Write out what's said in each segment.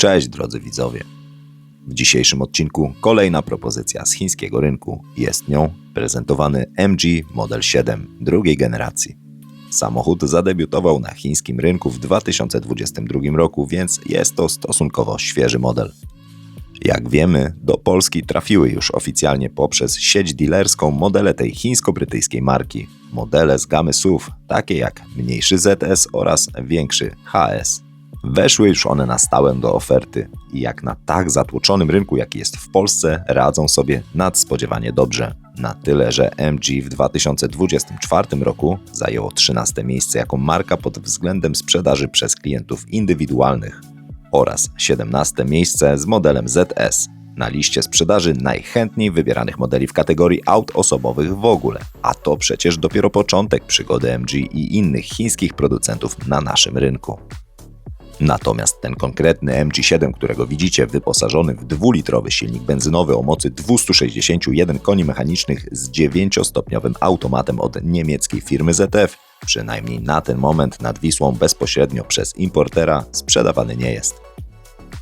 Cześć drodzy widzowie. W dzisiejszym odcinku kolejna propozycja z chińskiego rynku. Jest nią prezentowany MG Model 7 drugiej generacji. Samochód zadebiutował na chińskim rynku w 2022 roku, więc jest to stosunkowo świeży model. Jak wiemy, do Polski trafiły już oficjalnie poprzez sieć dealerską modele tej chińsko-brytyjskiej marki. Modele z gamy SUV, takie jak mniejszy ZS oraz większy HS. Weszły już one na stałe do oferty i jak na tak zatłoczonym rynku, jaki jest w Polsce, radzą sobie nadspodziewanie dobrze. Na tyle, że MG w 2024 roku zajęło 13 miejsce jako marka pod względem sprzedaży przez klientów indywidualnych oraz 17 miejsce z modelem ZS na liście sprzedaży najchętniej wybieranych modeli w kategorii aut osobowych w ogóle. A to przecież dopiero początek przygody MG i innych chińskich producentów na naszym rynku. Natomiast ten konkretny MG7, którego widzicie, wyposażony w dwulitrowy silnik benzynowy o mocy 261 koni mechanicznych z 9-stopniowym automatem od niemieckiej firmy ZF, przynajmniej na ten moment nad Wisłą bezpośrednio przez importera sprzedawany nie jest.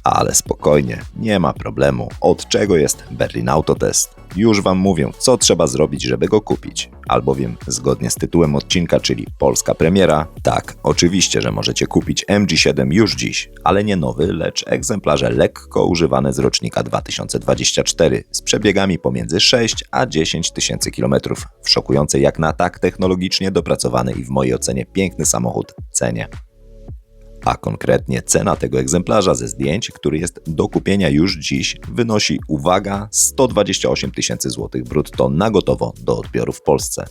Ale spokojnie, nie ma problemu. Od czego jest Berlin Autotest? Już Wam mówię, co trzeba zrobić, żeby go kupić. Albowiem, zgodnie z tytułem odcinka, czyli polska premiera, tak, oczywiście, że możecie kupić MG7 już dziś, ale nie nowy, lecz egzemplarze lekko używane z rocznika 2024 z przebiegami pomiędzy 6 a 10 tysięcy kilometrów w szokującej jak na tak technologicznie dopracowany i w mojej ocenie piękny samochód cenie a konkretnie cena tego egzemplarza ze zdjęć, który jest do kupienia już dziś, wynosi, uwaga, 128 tysięcy złotych brutto na gotowo do odbioru w Polsce.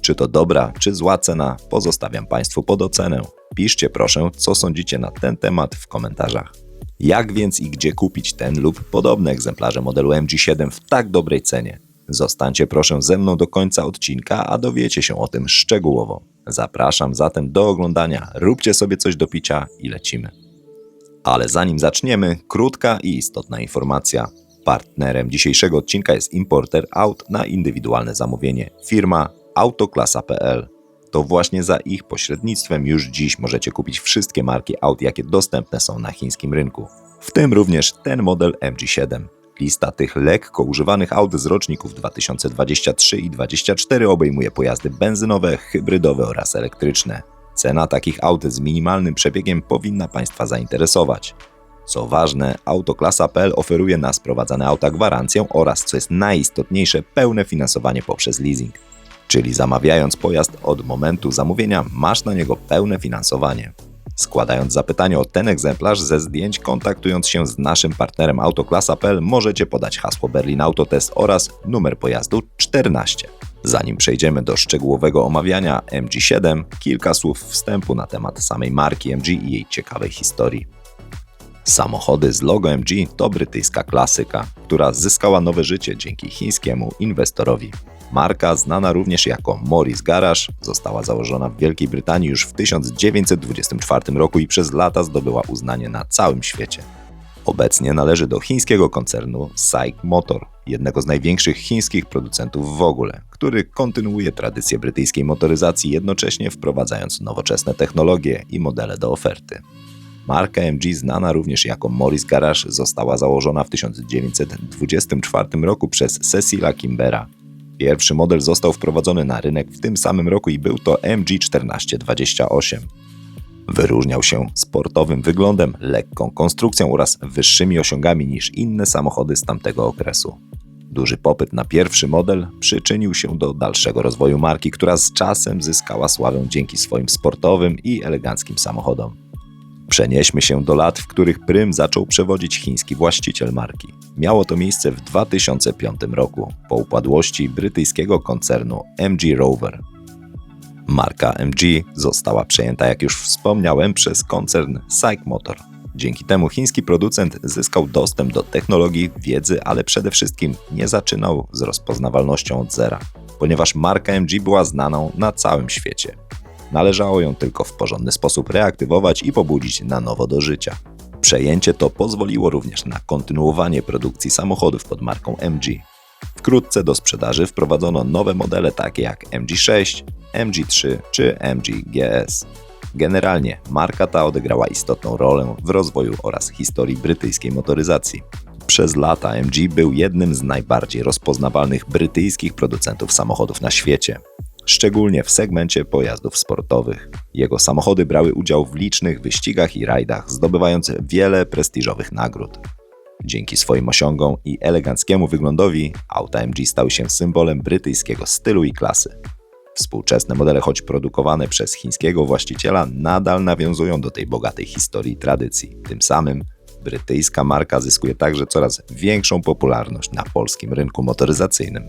Czy to dobra, czy zła cena, pozostawiam Państwu pod ocenę. Piszcie proszę, co sądzicie na ten temat w komentarzach. Jak więc i gdzie kupić ten lub podobne egzemplarze modelu MG7 w tak dobrej cenie? Zostańcie proszę ze mną do końca odcinka, a dowiecie się o tym szczegółowo. Zapraszam zatem do oglądania. Róbcie sobie coś do picia i lecimy. Ale zanim zaczniemy, krótka i istotna informacja. Partnerem dzisiejszego odcinka jest importer aut na indywidualne zamówienie, firma autoklasa.pl. To właśnie za ich pośrednictwem już dziś możecie kupić wszystkie marki aut, jakie dostępne są na chińskim rynku, w tym również ten model MG7. Lista tych lekko używanych aut z roczników 2023 i 2024 obejmuje pojazdy benzynowe, hybrydowe oraz elektryczne. Cena takich aut z minimalnym przebiegiem powinna Państwa zainteresować. Co ważne, Autoklasa.pl oferuje na sprowadzane auta gwarancję oraz, co jest najistotniejsze, pełne finansowanie poprzez leasing. Czyli zamawiając pojazd od momentu zamówienia, masz na niego pełne finansowanie. Składając zapytanie o ten egzemplarz ze zdjęć, kontaktując się z naszym partnerem Autoklasa.pl możecie podać hasło Berlin Autotest oraz numer pojazdu 14. Zanim przejdziemy do szczegółowego omawiania MG7, kilka słów wstępu na temat samej marki MG i jej ciekawej historii. Samochody z logo MG to brytyjska klasyka, która zyskała nowe życie dzięki chińskiemu inwestorowi. Marka, znana również jako Morris Garage, została założona w Wielkiej Brytanii już w 1924 roku i przez lata zdobyła uznanie na całym świecie. Obecnie należy do chińskiego koncernu SAIC Motor, jednego z największych chińskich producentów w ogóle, który kontynuuje tradycję brytyjskiej motoryzacji, jednocześnie wprowadzając nowoczesne technologie i modele do oferty. Marka MG, znana również jako Morris Garage, została założona w 1924 roku przez Cecila Kimbera, Pierwszy model został wprowadzony na rynek w tym samym roku i był to MG1428. Wyróżniał się sportowym wyglądem, lekką konstrukcją oraz wyższymi osiągami niż inne samochody z tamtego okresu. Duży popyt na pierwszy model przyczynił się do dalszego rozwoju marki, która z czasem zyskała sławę dzięki swoim sportowym i eleganckim samochodom. Przenieśmy się do lat, w których prym zaczął przewodzić chiński właściciel marki. Miało to miejsce w 2005 roku, po upadłości brytyjskiego koncernu MG Rover. Marka MG została przejęta, jak już wspomniałem, przez koncern SAIC Motor. Dzięki temu chiński producent zyskał dostęp do technologii, wiedzy, ale przede wszystkim nie zaczynał z rozpoznawalnością od zera, ponieważ marka MG była znaną na całym świecie. Należało ją tylko w porządny sposób reaktywować i pobudzić na nowo do życia. Przejęcie to pozwoliło również na kontynuowanie produkcji samochodów pod marką MG. Wkrótce do sprzedaży wprowadzono nowe modele takie jak MG6, MG3 czy MG GS. Generalnie marka ta odegrała istotną rolę w rozwoju oraz historii brytyjskiej motoryzacji. Przez lata MG był jednym z najbardziej rozpoznawalnych brytyjskich producentów samochodów na świecie, szczególnie w segmencie pojazdów sportowych. Jego samochody brały udział w licznych wyścigach i rajdach, zdobywając wiele prestiżowych nagród. Dzięki swoim osiągom i eleganckiemu wyglądowi, auta MG stały się symbolem brytyjskiego stylu i klasy. Współczesne modele, choć produkowane przez chińskiego właściciela, nadal nawiązują do tej bogatej historii i tradycji. Tym samym brytyjska marka zyskuje także coraz większą popularność na polskim rynku motoryzacyjnym.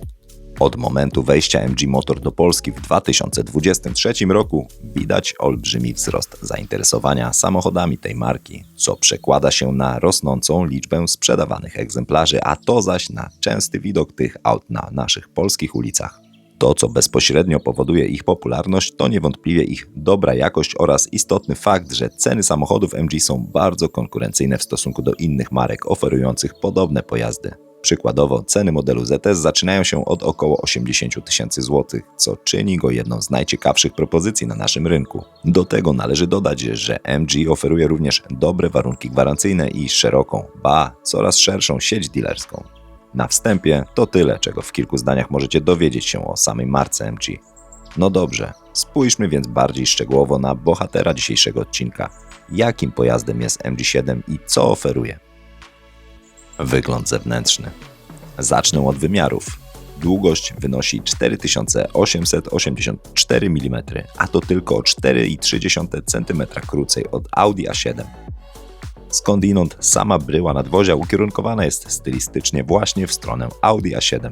Od momentu wejścia MG Motor do Polski w 2023 roku widać olbrzymi wzrost zainteresowania samochodami tej marki, co przekłada się na rosnącą liczbę sprzedawanych egzemplarzy, a to zaś na częsty widok tych aut na naszych polskich ulicach. To, co bezpośrednio powoduje ich popularność, to niewątpliwie ich dobra jakość oraz istotny fakt, że ceny samochodów MG są bardzo konkurencyjne w stosunku do innych marek oferujących podobne pojazdy. Przykładowo ceny modelu ZS zaczynają się od około 80 tysięcy złotych, co czyni go jedną z najciekawszych propozycji na naszym rynku. Do tego należy dodać, że MG oferuje również dobre warunki gwarancyjne i szeroką, ba, coraz szerszą sieć dealerską. Na wstępie to tyle, czego w kilku zdaniach możecie dowiedzieć się o samej marce MG. No dobrze, spójrzmy więc bardziej szczegółowo na bohatera dzisiejszego odcinka. Jakim pojazdem jest MG7 i co oferuje? Wygląd zewnętrzny. Zacznę od wymiarów. Długość wynosi 4884 mm, a to tylko o 4,3 cm krócej od Audi A7. Skądinąd sama bryła nadwozia ukierunkowana jest stylistycznie właśnie w stronę Audi A7.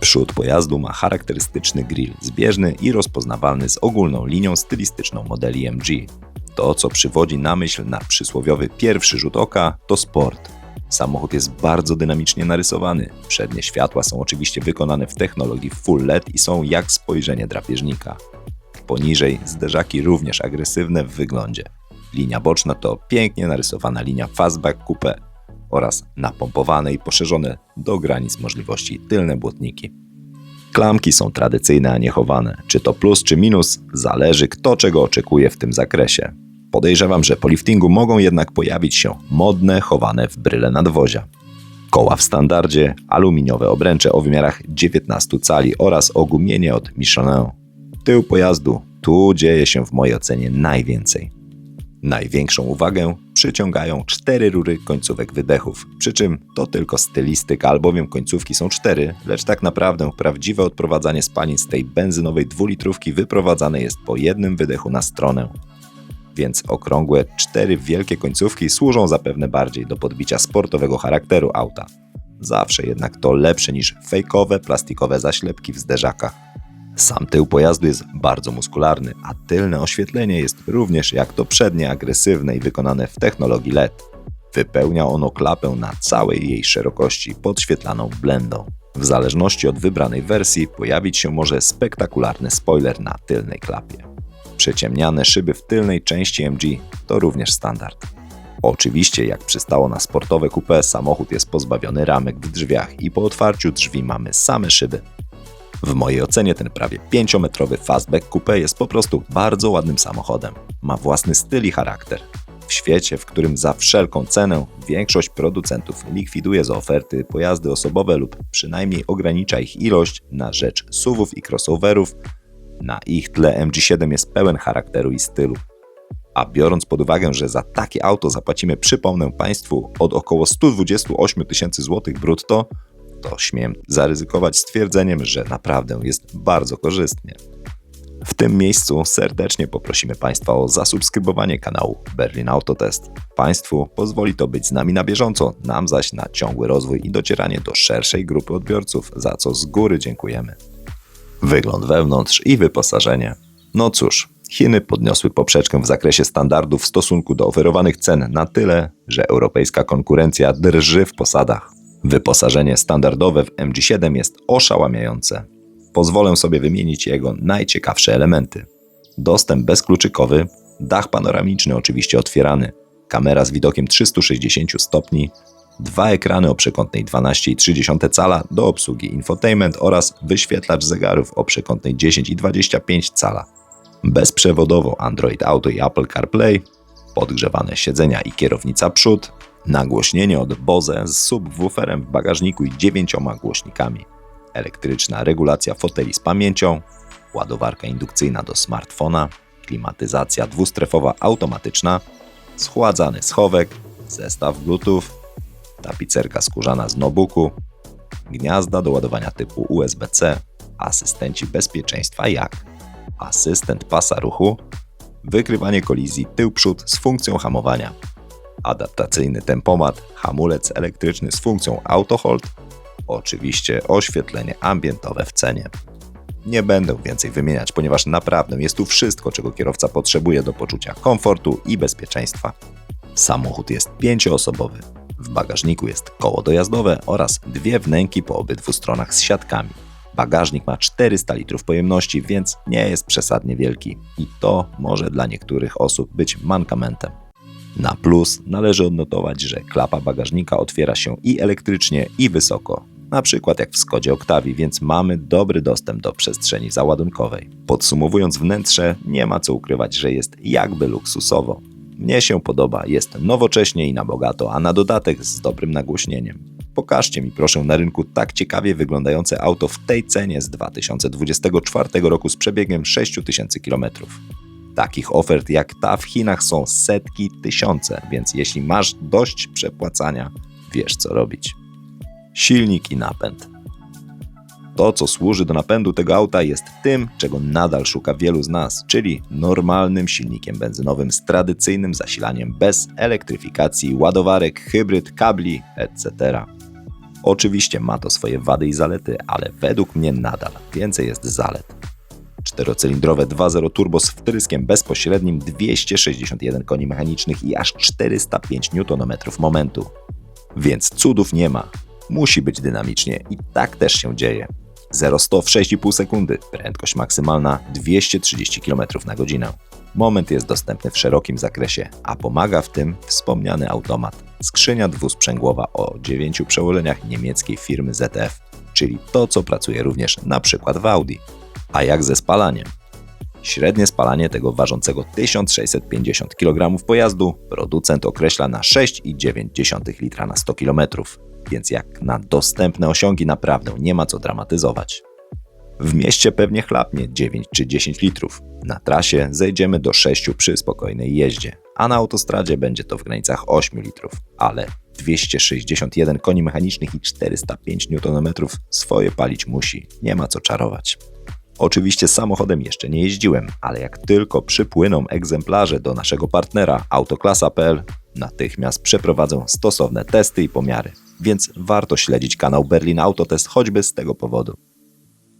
Przód pojazdu ma charakterystyczny grill, zbieżny i rozpoznawalny z ogólną linią stylistyczną modeli MG. To, co przywodzi na myśl na przysłowiowy pierwszy rzut oka, to sport. Samochód jest bardzo dynamicznie narysowany. Przednie światła są oczywiście wykonane w technologii Full LED i są jak spojrzenie drapieżnika. Poniżej zderzaki również agresywne w wyglądzie. Linia boczna to pięknie narysowana linia fastback coupe oraz napompowane i poszerzone do granic możliwości tylne błotniki. Klamki są tradycyjne, a nie chowane. Czy to plus czy minus, zależy kto czego oczekuje w tym zakresie. Podejrzewam, że po liftingu mogą jednak pojawić się modne, chowane w bryle nadwozia. Koła w standardzie, aluminiowe obręcze o wymiarach 19 cali oraz ogumienie od Michelin. Tył pojazdu, tu dzieje się w mojej ocenie najwięcej. Największą uwagę przyciągają cztery rury końcówek wydechów, przy czym to tylko stylistyka, albowiem końcówki są cztery, lecz tak naprawdę prawdziwe odprowadzanie spalin z tej benzynowej dwulitrówki wyprowadzane jest po jednym wydechu na stronę. Więc okrągłe cztery wielkie końcówki służą zapewne bardziej do podbicia sportowego charakteru auta. Zawsze jednak to lepsze niż fejkowe plastikowe zaślepki w zderzakach. Sam tył pojazdu jest bardzo muskularny, a tylne oświetlenie jest również jak to przednie agresywne i wykonane w technologii LED. Wypełnia ono klapę na całej jej szerokości podświetlaną blendą. W zależności od wybranej wersji pojawić się może spektakularny spoiler na tylnej klapie. Przyciemniane szyby w tylnej części MG to również standard. Oczywiście, jak przystało na sportowe coupe, samochód jest pozbawiony ramek w drzwiach i po otwarciu drzwi mamy same szyby. W mojej ocenie ten prawie 5-metrowy fastback coupe jest po prostu bardzo ładnym samochodem. Ma własny styl i charakter. W świecie, w którym za wszelką cenę większość producentów likwiduje z oferty pojazdy osobowe lub przynajmniej ogranicza ich ilość na rzecz SUVów i crossoverów, na ich tle MG7 jest pełen charakteru i stylu. A biorąc pod uwagę, że za takie auto zapłacimy, przypomnę Państwu, od około 128 tysięcy złotych brutto, to śmiem zaryzykować stwierdzeniem, że naprawdę jest bardzo korzystnie. W tym miejscu serdecznie poprosimy Państwa o zasubskrybowanie kanału Berlin Autotest. Państwu pozwoli to być z nami na bieżąco, nam zaś na ciągły rozwój i docieranie do szerszej grupy odbiorców, za co z góry dziękujemy. Wygląd wewnątrz i wyposażenie. No cóż, Chiny podniosły poprzeczkę w zakresie standardów w stosunku do oferowanych cen na tyle, że europejska konkurencja drży w posadach. Wyposażenie standardowe w MG7 jest oszałamiające. Pozwolę sobie wymienić jego najciekawsze elementy. Dostęp bezkluczykowy, dach panoramiczny oczywiście otwierany, kamera z widokiem 360 stopni, dwa ekrany o przekątnej 12,3 cala do obsługi infotainment oraz wyświetlacz zegarów o przekątnej 10,25 cala. Bezprzewodowo Android Auto i Apple CarPlay, podgrzewane siedzenia i kierownica przód, nagłośnienie od Bose z subwooferem w bagażniku i dziewięcioma głośnikami, elektryczna regulacja foteli z pamięcią, ładowarka indukcyjna do smartfona, klimatyzacja dwustrefowa automatyczna, schładzany schowek, zestaw Bluetooth, tapicerka skórzana z notebooku, gniazda do ładowania typu USB-C, asystenci bezpieczeństwa jak asystent pasa ruchu, wykrywanie kolizji tył-przód z funkcją hamowania, adaptacyjny tempomat, hamulec elektryczny z funkcją auto hold, oczywiście oświetlenie ambientowe w cenie. Nie będę więcej wymieniać, ponieważ naprawdę jest tu wszystko, czego kierowca potrzebuje do poczucia komfortu i bezpieczeństwa. Samochód jest pięcioosobowy. W bagażniku jest koło dojazdowe oraz dwie wnęki po obydwu stronach z siatkami. Bagażnik ma 400 litrów pojemności, więc nie jest przesadnie wielki i to może dla niektórych osób być mankamentem. Na plus należy odnotować, że klapa bagażnika otwiera się i elektrycznie, i wysoko. Na przykład jak w Skodzie Octavii, więc mamy dobry dostęp do przestrzeni załadunkowej. Podsumowując wnętrze, nie ma co ukrywać, że jest jakby luksusowo. Mnie się podoba, jest nowocześnie i na bogato, a na dodatek z dobrym nagłośnieniem. Pokażcie mi proszę na rynku tak ciekawie wyglądające auto w tej cenie z 2024 roku z przebiegiem 6000 km. Takich ofert jak ta w Chinach są setki, tysiące, więc jeśli masz dość przepłacania, wiesz co robić. Silnik i napęd. To, co służy do napędu tego auta, jest tym, czego nadal szuka wielu z nas, czyli normalnym silnikiem benzynowym z tradycyjnym zasilaniem bez elektryfikacji, ładowarek, hybryd, kabli, etc. Oczywiście ma to swoje wady i zalety, ale według mnie nadal więcej jest zalet. Czterocylindrowe 2.0 turbo z wtryskiem bezpośrednim 261 koni mechanicznych i aż 405 Nm momentu. Więc cudów nie ma. Musi być dynamicznie i tak też się dzieje. 0-100 w 6,5 sekundy, prędkość maksymalna 230 km na godzinę. Moment jest dostępny w szerokim zakresie, a pomaga w tym wspomniany automat. Skrzynia dwusprzęgłowa o 9 przełożeniach niemieckiej firmy ZF, czyli to, co pracuje również na przykład w Audi. A jak ze spalaniem? Średnie spalanie tego ważącego 1650 kg pojazdu producent określa na 6,9 litra na 100 km, więc jak na dostępne osiągi naprawdę nie ma co dramatyzować. W mieście pewnie chlapnie 9 czy 10 litrów. Na trasie zejdziemy do 6 przy spokojnej jeździe, a na autostradzie będzie to w granicach 8 litrów, ale 261 koni mechanicznych i 405 Nm swoje palić musi, nie ma co czarować. Oczywiście samochodem jeszcze nie jeździłem, ale jak tylko przypłyną egzemplarze do naszego partnera autoklasa.pl, natychmiast przeprowadzę stosowne testy i pomiary, więc warto śledzić kanał Berlin Autotest choćby z tego powodu.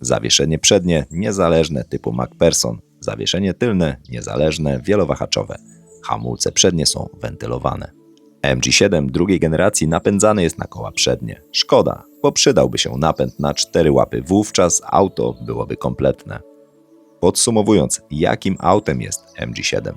Zawieszenie przednie niezależne typu MacPherson, zawieszenie tylne niezależne wielowahaczowe. Hamulce przednie są wentylowane. MG7 drugiej generacji napędzany jest na koła przednie. Szkoda, bo przydałby się napęd na cztery łapy, wówczas auto byłoby kompletne. Podsumowując, jakim autem jest MG7?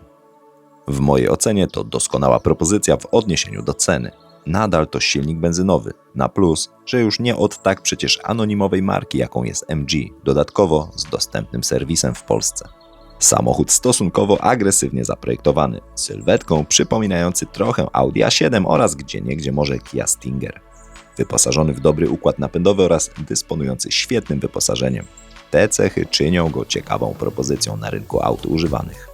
W mojej ocenie to doskonała propozycja w odniesieniu do ceny. Nadal to silnik benzynowy, na plus, że już nie od tak przecież anonimowej marki, jaką jest MG, dodatkowo z dostępnym serwisem w Polsce. Samochód stosunkowo agresywnie zaprojektowany, sylwetką przypominający trochę Audi A7 oraz gdzieniegdzie może Kia Stinger. Wyposażony w dobry układ napędowy oraz dysponujący świetnym wyposażeniem. Te cechy czynią go ciekawą propozycją na rynku aut używanych.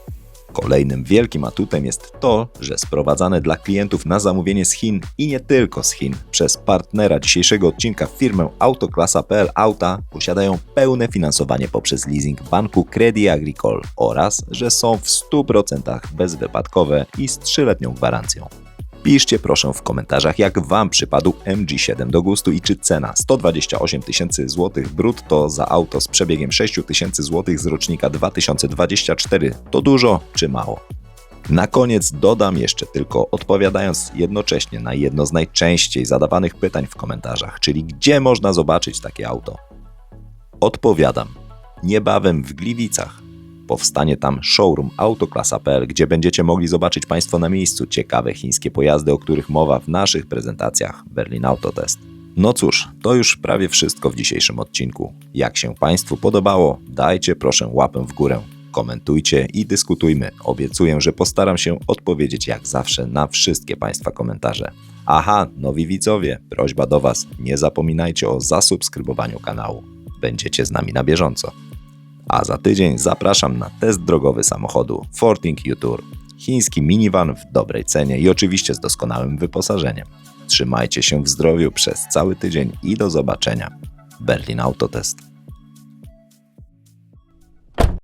Kolejnym wielkim atutem jest to, że sprowadzane dla klientów na zamówienie z Chin i nie tylko z Chin przez partnera dzisiejszego odcinka firmę Autoklasa.pl Auta posiadają pełne finansowanie poprzez leasing banku Credit Agricole oraz, że są w 100% bezwypadkowe i z 3-letnią gwarancją. Piszcie proszę w komentarzach, jak Wam przypadł MG7 do gustu i czy cena 128 tysięcy złotych brutto za auto z przebiegiem 6 tysięcy złotych z rocznika 2024 to dużo czy mało. Na koniec dodam jeszcze tylko, odpowiadając jednocześnie na jedno z najczęściej zadawanych pytań w komentarzach, czyli gdzie można zobaczyć takie auto. Odpowiadam. Niebawem w Gliwicach Powstanie tam showroom autoklasa.pl, gdzie będziecie mogli zobaczyć Państwo na miejscu ciekawe chińskie pojazdy, o których mowa w naszych prezentacjach Berlin Autotest. No cóż, to już prawie wszystko w dzisiejszym odcinku. Jak się Państwu podobało, dajcie proszę łapę w górę. komentujcie i dyskutujmy. Obiecuję, że postaram się odpowiedzieć jak zawsze na wszystkie Państwa komentarze. Aha, nowi widzowie, prośba do Was, nie zapominajcie o zasubskrybowaniu kanału. Będziecie z nami na bieżąco. A za tydzień zapraszam na test drogowy samochodu Forting U-Tour. Chiński minivan w dobrej cenie i oczywiście z doskonałym wyposażeniem. Trzymajcie się w zdrowiu przez cały tydzień i do zobaczenia. Berlin Autotest.